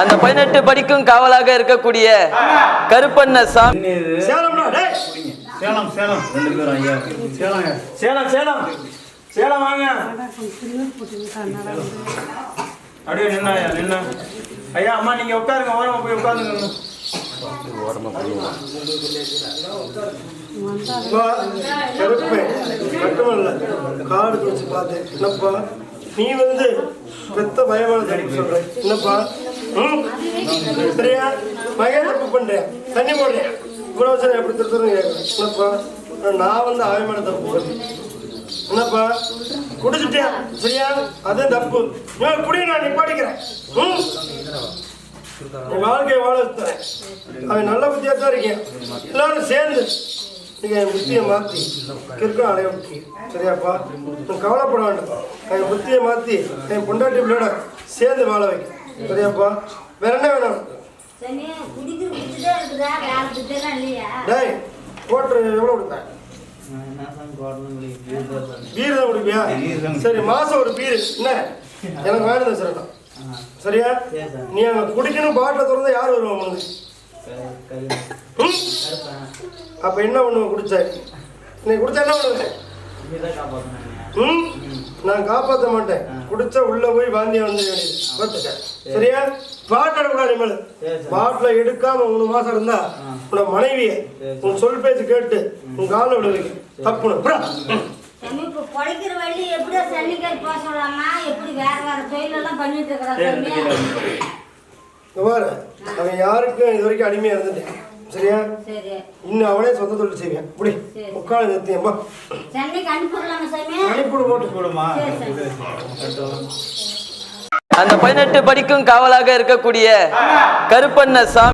அந்த பதினெட்டு படிக்கும் காவலாக இருக்கக்கூடிய கருப்பண்ண சாமி. சேலம் சேலம். ரெண்டு பேரும் ஐயா. சேலங்க. சேலம் சேலம். சேலம் வாங்க. அப்படியே நின்னா ஐயா நின்னா ஐயா அம்மா நீங்க உட்காருங்க. ஓரமா போய் உட்காருங்க. கருப்பு. மட்டுமல்ல காடு வச்சு பார்த்தேன். என்னப்பா? நீ வந்து பெத்த பயமான சொல்ற. என்னப்பா? சரியா மகன் தப்பு பண்றேன் தண்ணி போடுறேன் இவ்வளோ வச்சு எப்படி திருத்தணும் என்னப்பா? நான் வந்து அவமான தப்பு என்னப்பா? குடிச்சிட்டேன் சரியா? அது தப்பு குடி. நான் நிப்பாடிக்கிறேன் ம்? என் வாழ்க்கையை வாழ வைத்தேன் அவன் நல்ல புத்தியாக தான் இருக்கேன். எல்லாரும் சேர்ந்து நீங்கள் என் புத்தியை மாற்றி கிற்கும் அலைய முக்கி சரியாப்பா? கவலைப்பட வேண்டாம். என் புத்தியை மாற்றி என் பொண்டாட்டி பிள்ளையோட சேர்ந்து வாழ வைக்க சரியாப்பா வேற என்ன வேணும்? டேய் கோட்டர் எவ்வளோ கொடுப்பேன் பீர் தான் குடிப்பியா? சரி மாசம் ஒரு பீர். என்ன? எனக்கு வேணும் சார் சரியா? நீ அங்க குடிக்கணும் பாட்டில் திறந்தா யார் வருவா உனக்கு? ம்? அப்ப என்ன பண்ணுவ குடிச்சா? நீ குடிச்சா என்ன பண்ணுவேன்? நான் காப்பாத்த மாட்டேன். குடிச்சா உள்ள போய் வாந்தி வந்து பார்த்துக்க. சரியா? பாட்டில் கூட இனிமேல் பாட்டில் எடுக்காம மூணு மாசம் இருந்தா உன மனைவிய உன் சொல் பேச்சு கேட்டு உன் காலில் விட. வைக்க தப்புணும் புறா. சனி, இப்ப பொழைக்கிற வழி எப்படியோ சன்னிக்காரி போக சொல்லலாமா? எப்படி வேற வேற தொழிலெல்லாம் பண்ணிட்டு இருக்கிறா சாமி? இங்க பாரு. அவன் யாருக்கும் இது வரைக்கும் அடிமையா இருந்துட்டேன். சரியா? சரி. இன்னும் அவனே சொந்த தொழில் செய்வேன் இப்படி சாமி? அனுப்பிவிடு போட்டு சரி. அந்த பதினெட்டு படிக்கும் காவலாக இருக்கக்கூடிய கருப்பண்ண சாமி